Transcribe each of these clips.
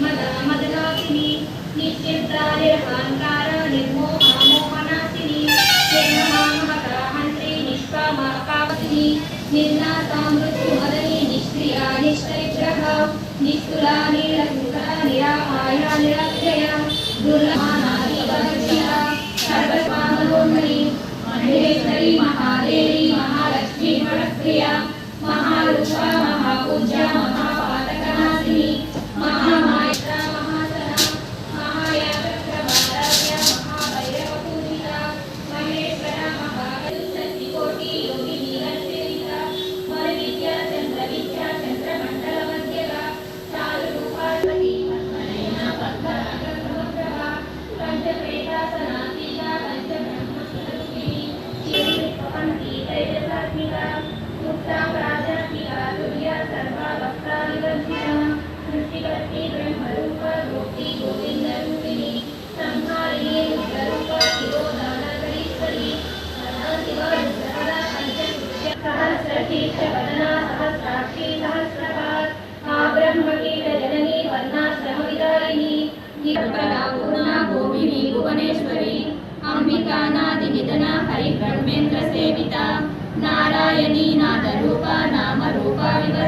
まだまだ川君に認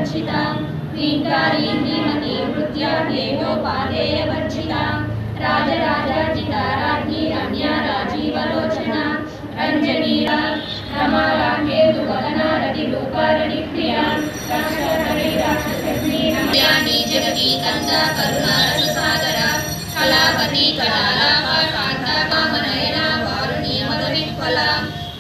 रक्षिता ह्रीङ्कारीं धीमती भृत्या देवोपादेयवर्जिता राजराजार्जिता राज्ञी रम्या राजीवलोचना रञ्जनीरा रमा राकेतुवदना रतिरूपा रतिप्रिया राक्षसरी राक्षसज्ञीरा जगती कन्दा करुणा, रससागरा कलालापा कान्ता कामनयना वारुणीमदविह्वला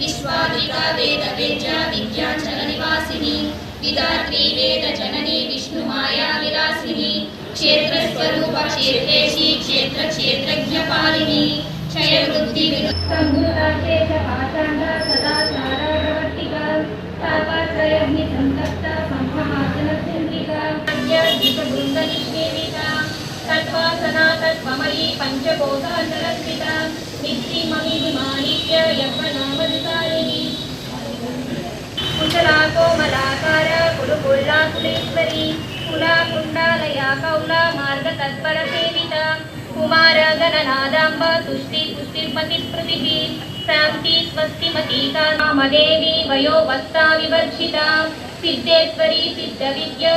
विश्वादिका, वेदवेद्या विद्याचलनिवासिनी మద విఫల విశ్వాదిక వేద వేద్య విద్యాంచల నివాసిని విధాత్రి వేద జనని విష్ణు మాయా విలాసిని క్షేత్ర స్వరూప క్షేత్రేషి క్షేత్ర క్షేత్రజ్ఞ పాలిని క్షయ వృద్ధి సదా సారావర్తిక తాపాశ్రయగ్ని సంతప్త సంహమాసన చంద్రిక దీప బృంద నిషేవిత తత్వాసనా తత్వమయీ పంచకోశాంతరస్మిత యవ్వనామధికారిణి కుశలా కోమలాకార కులుకుల్లా కులేశ్వరి కులా కుండాలయా కౌల మార్గ తత్పర సేవిత కుమార గణనాదాంబ తుష్టి పుష్టిర్పతి స్మృతి స్వస్తిమతి కామదేవి సిద్ధేశ్వరి సిద్ధ విద్య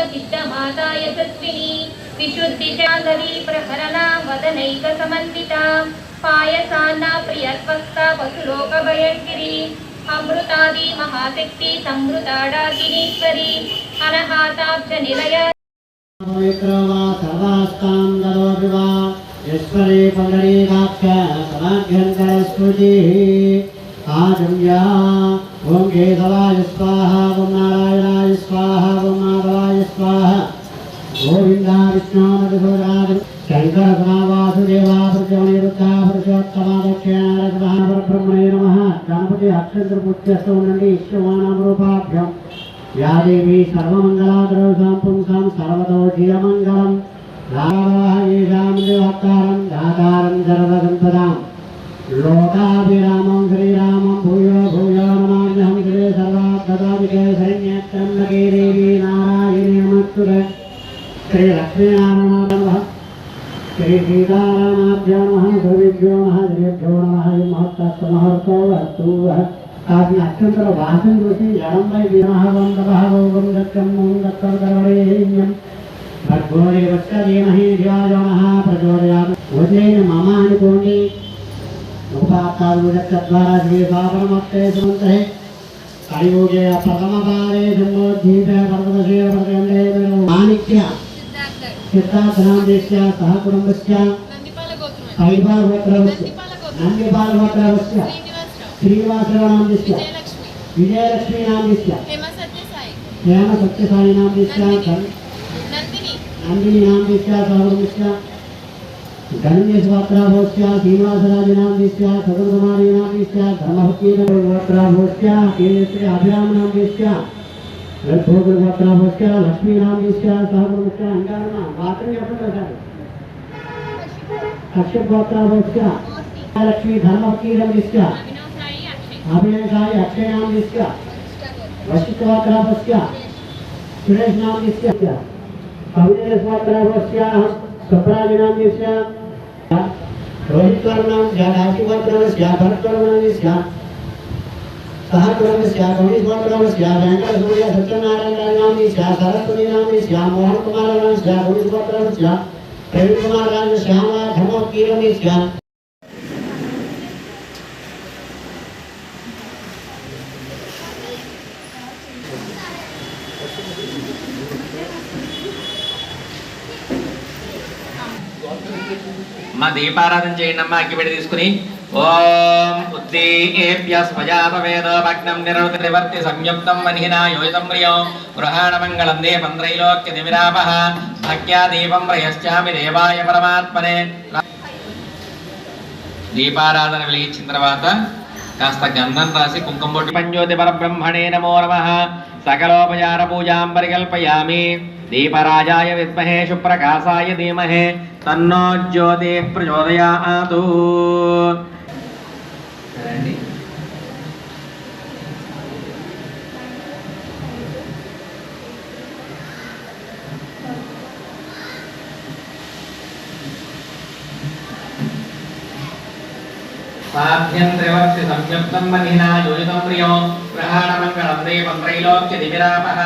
ప్రహరణ వదనైక సమన్విత పాయసాన్న ప్రియస్వస్థ వసులోక అమృతాది మహాశక్తి సంవృతాడాకినీశ్వరి అనహాతాబ్జ నిలయ పవిత్రో పుండరీకాక్ష సమాభ్యంకర స్మృతి ఆజమ్యా ఓం కేశవాయ స్వాహ ఓం నారాయణాయ స్వాహ ఓం మాధవాయ స్వాహ గోవిందా విష్ణు శంకరసావాసుదేవాసుజనిరుద్ధాపురుషోత్తమాదక్షిణారద్వానపరబ్రహ్మణే నమః గణపతి అక్షంద్రపుత్యస్తో నుండి ఇష్టవానాం రూపాభ్యం యాదేవి సర్వమంగళాదరౌ సాంపుంసాం సర్వతో జియమంగళం రావాహేషాం దేవత్తారం దాతారం సర్వసంపదాం లోకాభిరామం శ్రీరామం భూయో భూయో నమామ్యహం శ్రీ సర్వాత్మదాభికే సైన్యత్రమ్మకే దేవి నారాయణి నమస్తురే శ్రీ లక్ష్మీనారాయణ श्रीसीतारामाभ्यो नमः गोविभ्यो नमः देवेभ्यो नमः ये महत्तत्तमहर्तो वर्तु आज नाट्यं तत्र वासं दोषे यां वै विनः वन्दवः गोगं दत्तं मं दत्तर्गणेयं भगवोरेवच्च धीमहि धियो नः प्रचोदयात् भोजनेन मामानि कोणे उपाकारुजत्तद्वारा द्विपापनमत्ते सुमन्तः हरियोगे प्रथमपारे सम्बोद्धीते पर्वतशेव पर्यन्ते माणिक्या సిద్ధార్థనాం దేశ్య సహ కుటుంబస్య నందిపాల గోత్రం కైబాల్ గోత్రవస్య నందిపాల గోత్రం నందిపాల్ గోత్రవస్య శ్రీనివాసరావు శ్రీనివాసరావు దేశ్య విజయలక్ష్మి విజయలక్ష్మీ నామ దేశ్య హేమ भोग गोत्र भस्क लक्ष्मी नाम इसक सहगुण मुख्य अंगार नाम वात्र में अपन बैठा अक्षय गोत्र भस्क लक्ष्मी धर्म कीरम इसक अभिनय साई अक्षय नाम इसक वशिष्ठ गोत्र भस्क सुरेश नाम इसक अविनेश गोत्र भस्क कपराज नाम इसक रोहित नाम राशि गोत्र भस्क भरत नाम इसक సహకులం శ్యామీ స్మరణం శ్యామేంద్ర సూర్య సత్యనారాయణామి శ్యా సరస్వతి నామి శ్యా మోహన్ శ్యామోహన్ కుమారాన్ని శ్యా రవిస్మరణం శ్యా ప్రవీణ్ కుమారాన్ని శ్యామా ధర్మోత్కీరమి శ్యా. మా దీపారాధన చేయండి అమ్మా అగ్గిపెట్టి తీసుకుని. ఓం ఉద్దీప్య స్వజాత సంయుక్తం మనిహినా యోజితం ప్రియం. గృహాణ మంగళం త్రైలోక్య దివిరాపః భక్త్యా దీపం ప్రయశ్చామి దేవాయ పరమాత్మనే. దీపారాధన వెలిగించిన తర్వాత కాస్త గంధం రాసి కుంకుమ బొట్టు పంజ్యోతి పరబ్రహ్మణే నమో నమ. సకలోపచార పూజాం పరికల్పయామి. దీపరాజాయ విద్మహే శుప్రకాశాయ ధీమహే. తన్నో జ్యోతి ప్రచోదయాతు. సాధ్యం త్రివర్తి సంయుక్తం మహినా యోజితం ప్రియో గ్రహాణమంగళం దేవం త్రైలోక్య దివిరాపః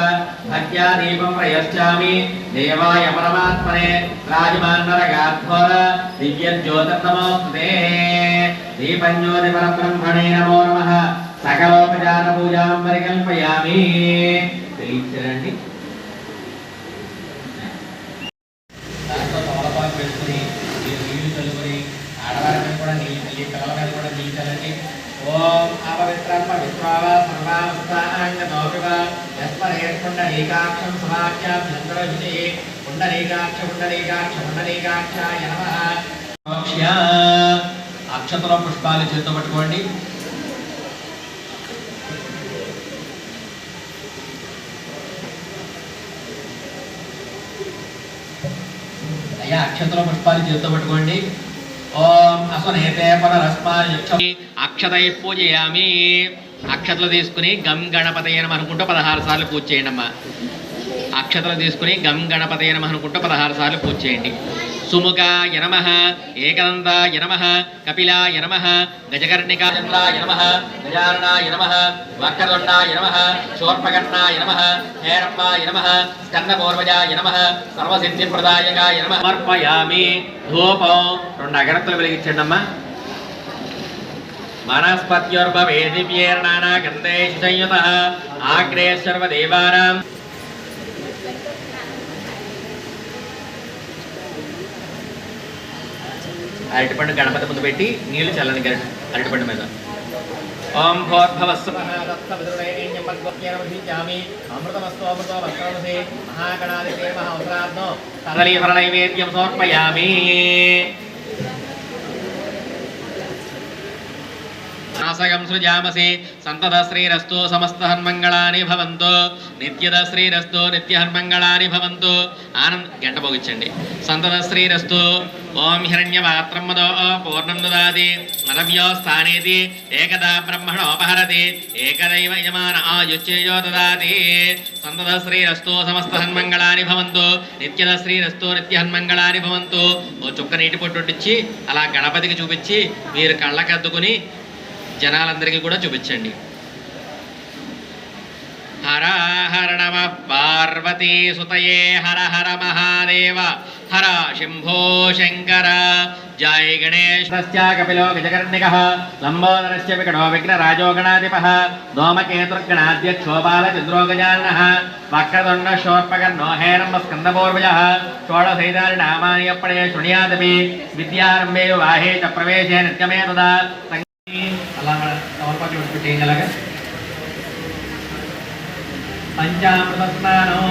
భక్త్యా దీపం ప్రయశ్చామి దేవాయ పరమాత్మనే రాజమాన్నరగాధ్వర దివ్యజ్యోతిర్నమోస్తే దీపం జ్యోతి పరబ్రహ్మణే నమో నమః సకలోపచార పూజాం పరికల్పయామి తెలియచేయండి దాంట్లో తమలపాకు వేసుకుని మీరు నీళ్ళు చల్లుకొని ఆడవారి మీద కూడా నీళ్ళు చల్లి పిల్లల మీద కూడా నీళ్ళు చల్లండి ఓం అపవిత్రమ్మ విశ్వావ సర్వావస్థాంగతోపివ యస్మరేష్కుండ నీకాక్షం సమాఖ్యాం చంద్ర విజయే పుండరీకాక్ష పుండరీకాక్ష పుండరీకాక్షాయ నమః అక్షతలో పుష్పాలు చేతితో పట్టుకోండి. అయ్యా అక్షతలో పుష్పాలు చేతితో పట్టుకోండి. ఓం అసునేతే పునరస్మాన్ అక్షతై పూజయామి. అక్షతలు తీసుకుని గం గణపతయ అనుకుంటూ పదహారు సార్లు పూజ చేయండి అమ్మా. అక్షతలు తీసుకుని గం గణపతయ అనుకుంటూ పదహారు సార్లు పూజ చేయండి. సుముఖాయ నమ ఏకదంతాయ నమ కపిలాయ నమ గజకర్ణికాయ నమ గజారణాయ నమ వక్రతుండాయ నమ శోర్పకర్ణాయ నమ హేరమ్మాయ నమ స్కందపూర్వజాయ నమ సర్వసిద్ధిప్రదాయకాయ నమ. సమర్పయామి. ధూపం. రెండు అగరత్తులు వెలిగించండి అమ్మా. మనస్పత్యోర్భవే దివ్యేర్నానా గంధేషు సంయుత ఆగ్రే సర్వదేవానాం అరటిపండు గణపతి ముందు పెట్టి నీళ్ళు చల్లని అరటిపండు మీద. ఓం భోర్భవస్సు. తదలీఫల నైవేద్యం సమర్పయామి. నాసగం సృజామసి సంతత శ్రీరస్తో సమస్త హన్మంగళాని భవంతు. నిత్యద శ్రీరస్తో నిత్య హన్మంగళాని భవంతు. ఆనంద్ గంట పోగించండి సంతత శ్రీరస్తో ఓం హిరణ్యపాత్రం మదో పూర్ణం దాది మదవ్యో స్థానేది ఏకదా బ్రహ్మణోపహరతి. ఏకదైవ యమాన ఆయుచ్చేయో దాది సంతత శ్రీరస్తో సమస్త హన్మంగళాని భవంతు. నిత్యద శ్రీరస్తో నిత్య హన్మంగళాని భవంతు. ఓ చుక్క నీటి పొట్టుడిచ్చి అలా గణపతికి చూపించి మీరు కళ్ళకద్దుకుని జనాలందరికీ కూడా చూపించండి. హర హర నమ పార్వతీ సుతయే హర హర మహాదేవ. హర శంభో శంకర. జయ గణేశస్య కపిలో గజకర్ణిక లంబోదరస్య వికటో విఘ్నరాజో గణాధిప ధూమకేతుర్గణాధ్యక్షో బాలచంద్రో గజానన వక్రతుండ శోర్పకర్ణో హేరంబ స్కందపూర్వజ షోడశైతాని నామాని అప్పడే శృణ్యాదపి. విద్యారంభే వాహే చ ప్రవేశే నిత్యమే తదా. అలా మన తమలపాకులు పెట్టి అలాగా. పంచామృత స్నానం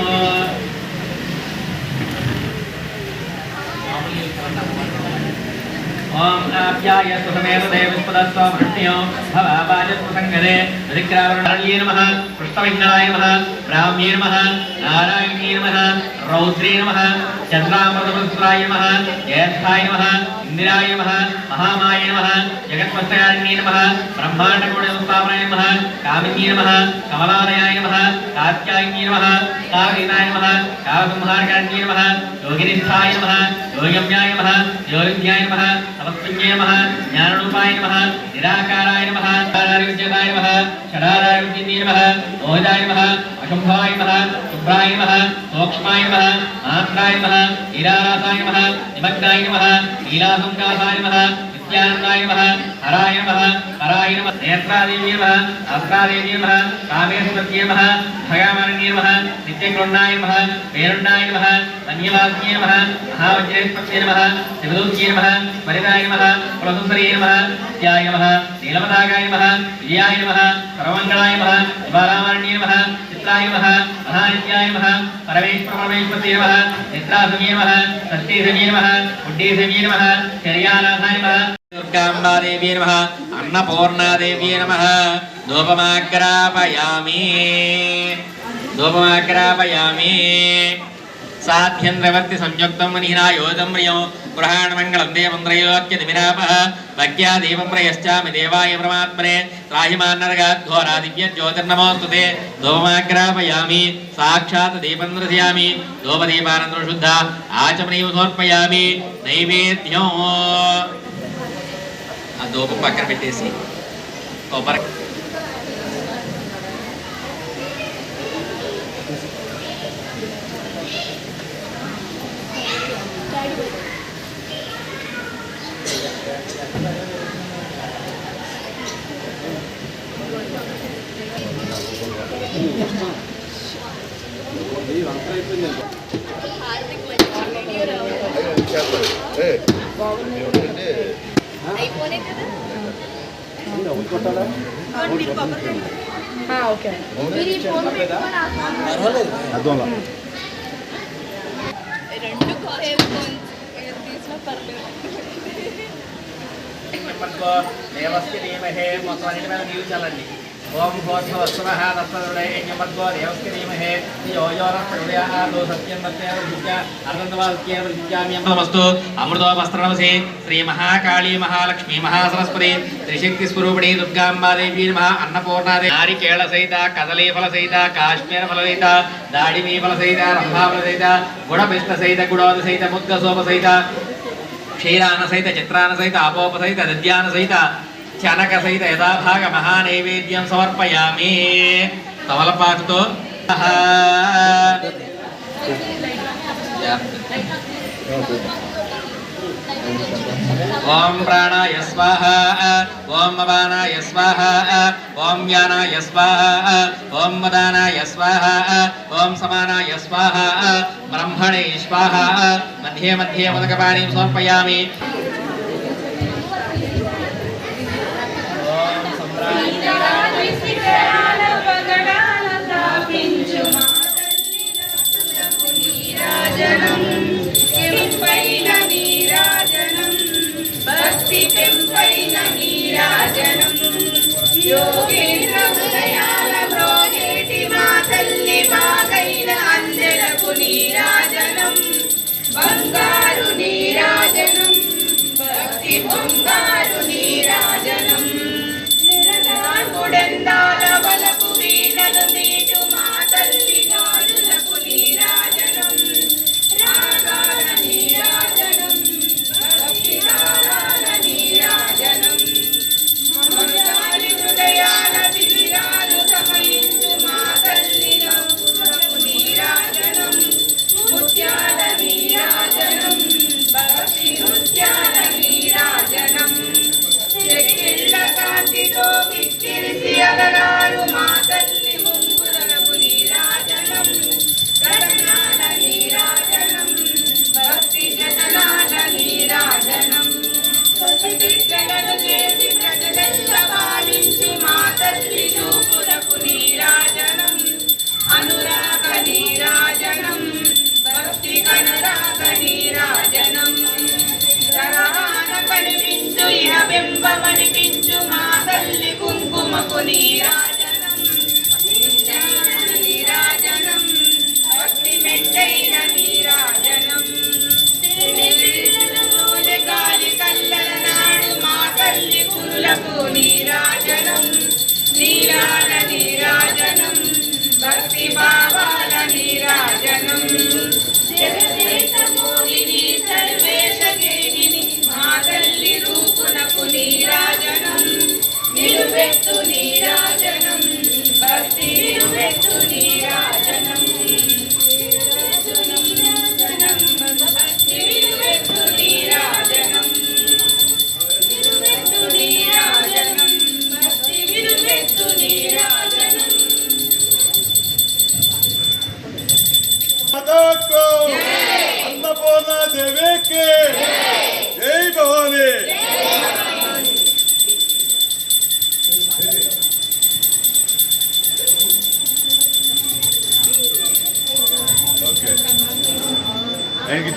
ఓం ఆప్యాయ సుఖమేవ దేవిస్పదస్వ మృణ్యం భవాజస్వ సంగదే దరిద్రావరణాయ నమః కృష్ణవిఘ్నాయ నమః బ్రాహ్మ్యే నమః నారాయణ్యే నమః రౌద్రే నమః చంద్రామృతపుత్రాయ నమః జ్యేష్ఠాయ నమః ఇందిరాయ నమః మహామాయ నమః జగత్పష్టకారిణ్యే నమః బ్రహ్మాండకోణ సంస్థాపనాయ నమః కామిన్యే నమః కమలాలయాయ నమః కాత్యాయన్యే నమః కావినాయ నమః కావసంహారకారిణ్యే నమః యోగినిష్ఠాయ నమః యోగమ్యాయ నమః యోగిన్యాయ నమః తపస్విన్యే నమః జ్ఞానరూపాయ నమః నిరాకారాయ నమః విద్యకాయ నమః షడారాయ విద్యే నమః శుభ్రాయ నమ సూక్ష్మాయ నమ మాత్రాయ నమ ఈరారాసాయ నమ నిమగ్నాయ నమ నీలాసంకాసాయ నమ నిత్యానందాయ నమ హరాయ నమ హరాయ నమః నేత్రాదేవి నమ అస్త్రాదేవి నమ కామేశ్వరత్యే నమ భగామారణ్యే నమ నిత్యకృణాయ నమ పేరుణాయ నమ మన్యవాస్యే నమ మహావజ్రేశ్వత్యే నమ శివదూత్యే నమ స్మరితాయ నమ కులసుందరే నమ నిత్యాయ నమ నీలమదాగాయ నమ విజయాయ నమ సర్వమంగళాయ నమ శివారామారణ్యే నమ చిత్రాయ నమ మహానిత్యాయ నమ పరమేశ్వర నమ నమః నిద్రాసమే నమః షష్ఠీసమే నమః బుడ్డీసమే నమః శర్యానాథాయ నమః దుర్గాంబాదేవ్యే నమః అన్నపూర్ణాదేవ్యే నమః ధూపమాగ్రాపయామి ధూపమాగ్రాపయామి సాధ్యంద్రవర్తి సంయుక్తం మనీనాయోదం ప్రియం గృహాణమంగళం దేవంద్రయోక్యతిమిరాప భక్త్యా దీపం ప్రయశ్చామి దేవాయ పరమాత్మనే త్రాహిమాన్నరగాద్ఘోరా దివ్య జ్యోతిర్నమోస్తు తే ధూపమాగ్రాపయామి సాక్షాత్ దీపం దర్శయామి ధూపదీపానందర శుద్ధ ఆచమనీయం సమర్పయామి నైవేద్యం ఆ ధూపం పక్కన పెట్టేసి కొబ్బరి హార్దిక్ మంచి వీడియో రావాలి పట్టుకో. దేవస్య ధీమహే మొత్తం అన్నిటి మీద నీళ్ళు చల్లండి ఓం భోత్సవస్వః దత్తరుడే యజ్ఞపద్గో దేవస్య ధీమహే యోయోరస్తరుడే ఆదో సత్యం దత్తేవ విద్య అర్ధంతవాక్యేవ విద్యామి అమృతమస్తు అమృతోపస్త్రనమసే శ్రీ మహాకాళీ మహాలక్ష్మీ మహాసరస్వతి త్రిశక్తి స్వరూపిణి దుర్గాంబాదేవి నమః అన్నపూర్ణాదేవి నారికేళ సహిత కదలీ ఫల సహిత కాశ్మీర ఫల సహిత దాడిమీ ఫల సహిత రంభాఫల సహిత గుణపిష్ట సహిత గుడోద సహిత ముద్గ సోప సహిత క్షీరాన సహిత చిత్రాన సహిత అపోప సహిత దద్యాన సహిత చనక సహిత యథాభాగ మహానైవేద్యం సమర్పయామి తమలపాకుతో ఓం ప్రాణాయ స్వాహ ఓం అపానాయ స్వాహ ఓం వ్యానాయ స్వాహ ఓం మదానాయ స్వాహ ఓం సమానాయ స్వాహ బ్రహ్మణే స్వాహ మధ్యే మధ్యే ఉదకపాణిం సమర్పయామి ఓం సంప్రాణి పెంపైన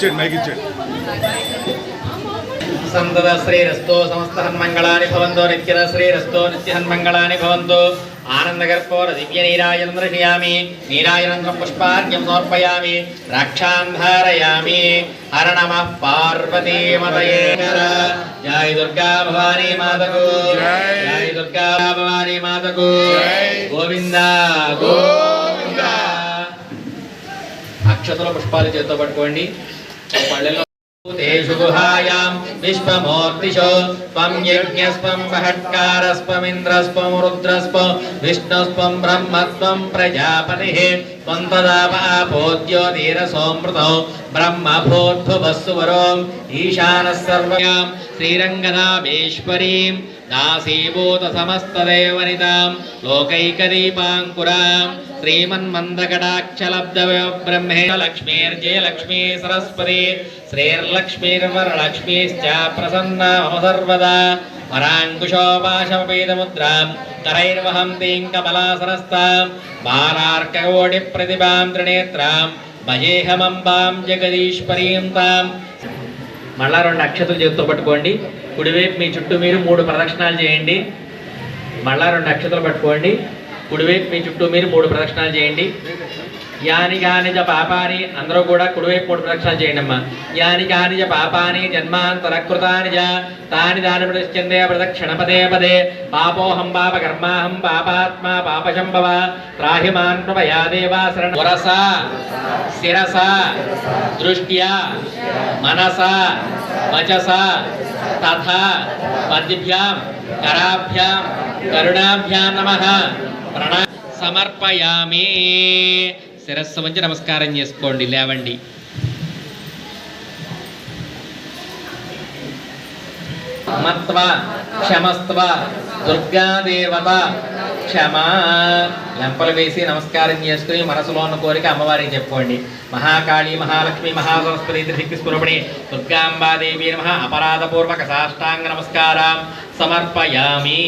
ఇచ్చాడు మైక్ సంతత శ్రీరస్తో సమస్త హన్మంగళాని భవంతో నిత్యద శ్రీరస్తో నిత్య హన్మంగళాని భవంతో ఆనందగర్భోర దివ్య నీరాజనం దర్శయామి. నీరాజనందరం పుష్పార్ఘ్యం సమర్పయామి. రక్షాం ధారయామి హర నమ పార్వతీమతయే జయ దుర్గా భవానీ మాతకు. జయ దుర్గా భవానీ మాతకు. గోవింద. గోవింద. అక్షతల పుష్పాలు చేతితో పట్టుకోండి. పళ్ళెలో తేషు గుహాయాం విశ్వమూర్తిషు త్వం యజ్ఞస్వం మహత్కారస్వమింద్రస్వం రుద్రస్వం విష్ణుస్వం బ్రహ్మత్వం ప్రజాపతిః త్వం తదాపాపోద్యోతిరసోమృతౌ బ్రహ్మభూద్భువస్సువరోం ఈశానः సర్వయాం శ్రీరంగనామేశ్వరీం దాసీభూత సమస్తదేవనితాం లోకైకదీపాంకురాం శ్రీమన్మందకటాక్షలబ్ద బ్రహ్మే లక్ష్మీర్జే లక్ష్మీ సరస్వతి శ్రీర్లక్ష్మీర్వరలక్ష్మీశ్చ ప్రసన్నా మమ తరైర్వహంతీం కమలాసనస్తాం ప్రతిభాం త్రినేత్రాం భజేహమంబాం మళ్ళా రెండు అక్షతులు చేతితో పట్టుకోండి. కుడివైపు మీ చుట్టూ మీరు మూడు ప్రదక్షిణాలు చేయండి. మళ్ళా రెండు అక్షతలు పట్టుకోండి. కుడివైపు మీ చుట్టూ మీరు మూడు ప్రదక్షిణాలు చేయండి. యాని కానిజ పాపాని అందరూ కూడా కుడివైపు మూడు ప్రదక్షిణ చేయండి అమ్మా యాని కానిజ పాపాని జన్మాంతరకృతాని జ తాని దాని ప్రతిష్ఠందే ప్రదక్షిణ పదే పదే పాపోహం పాప కర్మాహం పాపాత్మా పాపశంభవ త్రాహిమాన్ కృపయా దేవా శరణ వరస శిరస దృష్ట్యా మనస వచస తథా పద్భ్యాం కరాభ్యాం కరుణాభ్యాం నమ ప్రణా సమర్పయామి శిరస్సు మంచి నమస్కారం చేసుకోండి లేవండి. మత్వ క్షమస్త్వ దుర్గాదేవత క్షమా. లెంపలు వేసి నమస్కారం చేసుకుని మనసులో ఉన్న కోరిక అమ్మవారికి చెప్పుకోండి. మహాకాళి మహాలక్ష్మి మహాసరస్వతి త్రిశక్తి స్వరూపిణి దుర్గాంబాదేవి నమ. అపరాధపూర్వక సాష్టాంగ నమస్కారం. సమర్పయామి.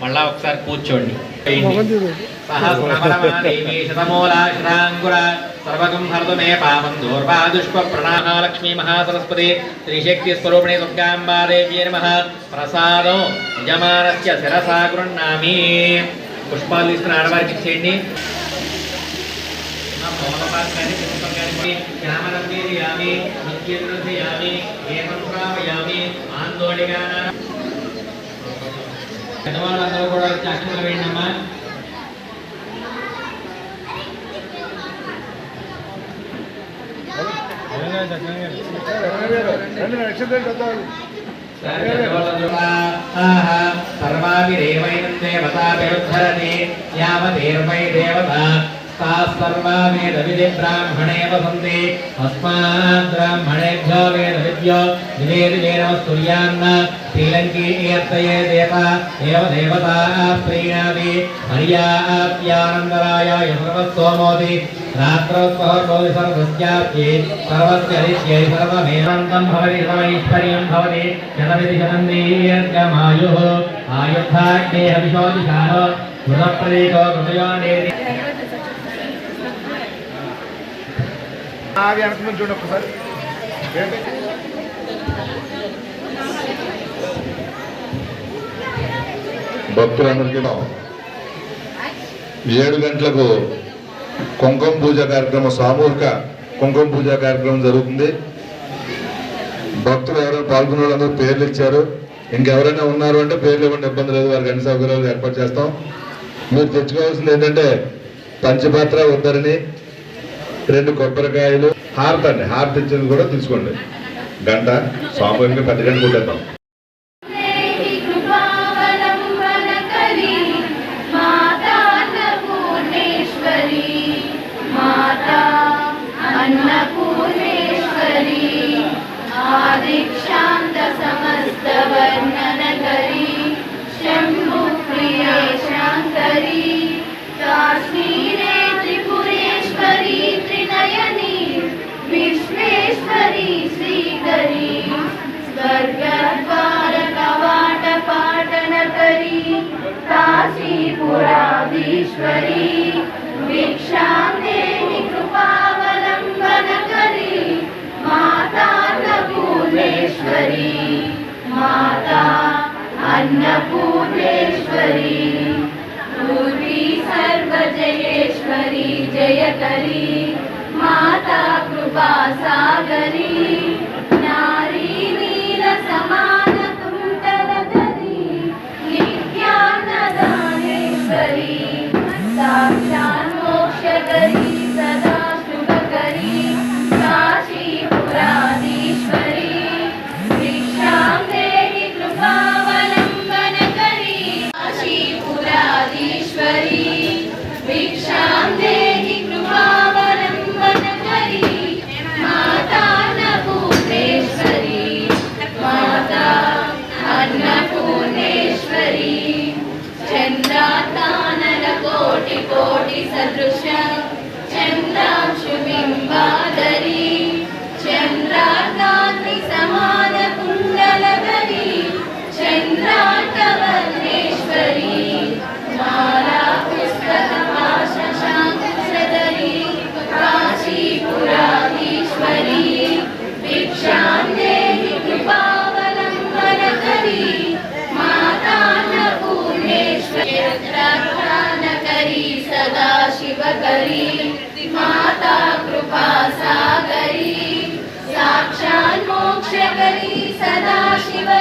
మళ్ళా ఒకసారి కూర్చోండి. సహస్రమరమాదేవి శతమూలాశ్రాంకుర సర్వగం హర్దు మే పాపం దూర్వా దుష్ప మహాసరస్వతి త్రిశక్తి స్వరూపిణి దుర్గాంబాదేవ్యే నమ. ప్రసాదం యజమానస్య శిరసా గృహ్ణామి. పుష్పాలు తీసుకుని ఆడవారికి ఇచ్చేయండి. ఆందోళన పెద్దవాళ్ళందరూ కూడా వచ్చి అక్షరాలు వేయండి అమ్మా సర్వాభిరేవైనం దేవతాభిరుద్ధరతి యావదేవై దేవత. తా సర్వా వేద విధి బ్రాహ్మణే వసంతి తస్మాత్ బ్రాహ్మణేభ్యో వేద విద్యో నివేది వేదమస్తుర్యాన్న శ్రీలంకీ ఏర్తయే దేవ ఏవ దేవతా ప్రీణాది హర్యాప్యానందరాయ సర్వస్తోమోది రాత్రోత్సవోది సర్వస్యాప్యే. సర్వస్య హరిష్యే సర్వమేవంతం భవతి సర్వైశ్వర్యం భవతి. శతవిధి శతం దీర్ఘమాయుః ఆయుద్ధాగ్నేయ విశోదిశాః కృతప్రదీకో కృతయోనేది అది వెనక నుంచి చూడండి ఒకసారి. భక్తులందరికీ ఏడు గంటలకు కుంకుమ పూజ కార్యక్రమం సామూహిక కుంకుమ పూజ కార్యక్రమం జరుగుతుంది. భక్తులు ఎవరైనా పాల్గొనే వాళ్ళందరూ పేర్లు ఇచ్చారు. ఇంకెవరైనా ఉన్నారు అంటే పేర్లు ఇవ్వండి ఇబ్బంది లేదు. వారికి అన్ని సౌకర్యాలు ఏర్పాటు చేస్తాం. మీరు తెచ్చుకోవాల్సింది ఏంటంటే పంచపాత్ర ఉద్దరిని రెండు కొబ్బరికాయలు హారత అండి. హారత ఇచ్చింది కూడా తీసుకోండి. గంట. సామూహికంగా పెద్ద గంట కొట్టేద్దాం अन्नपूर्णेश्वरी। पूर्वी सर्वजयेश्वरी जयकरी। माता कृपा सागरी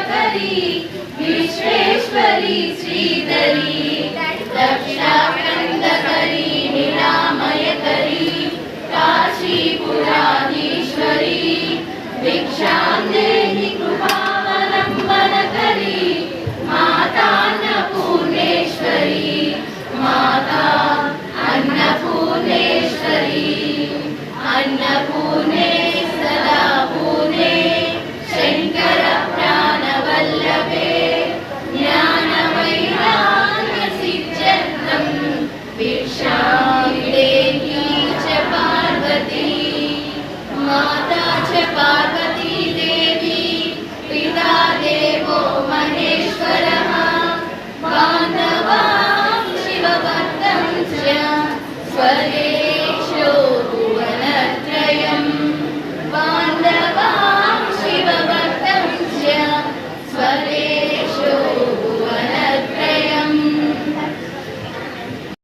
करी विश्वेश्वरी श्रीधरी दक्षाखंड करी निरामय करी काशी पुराधीश्वरी भिक्षां देही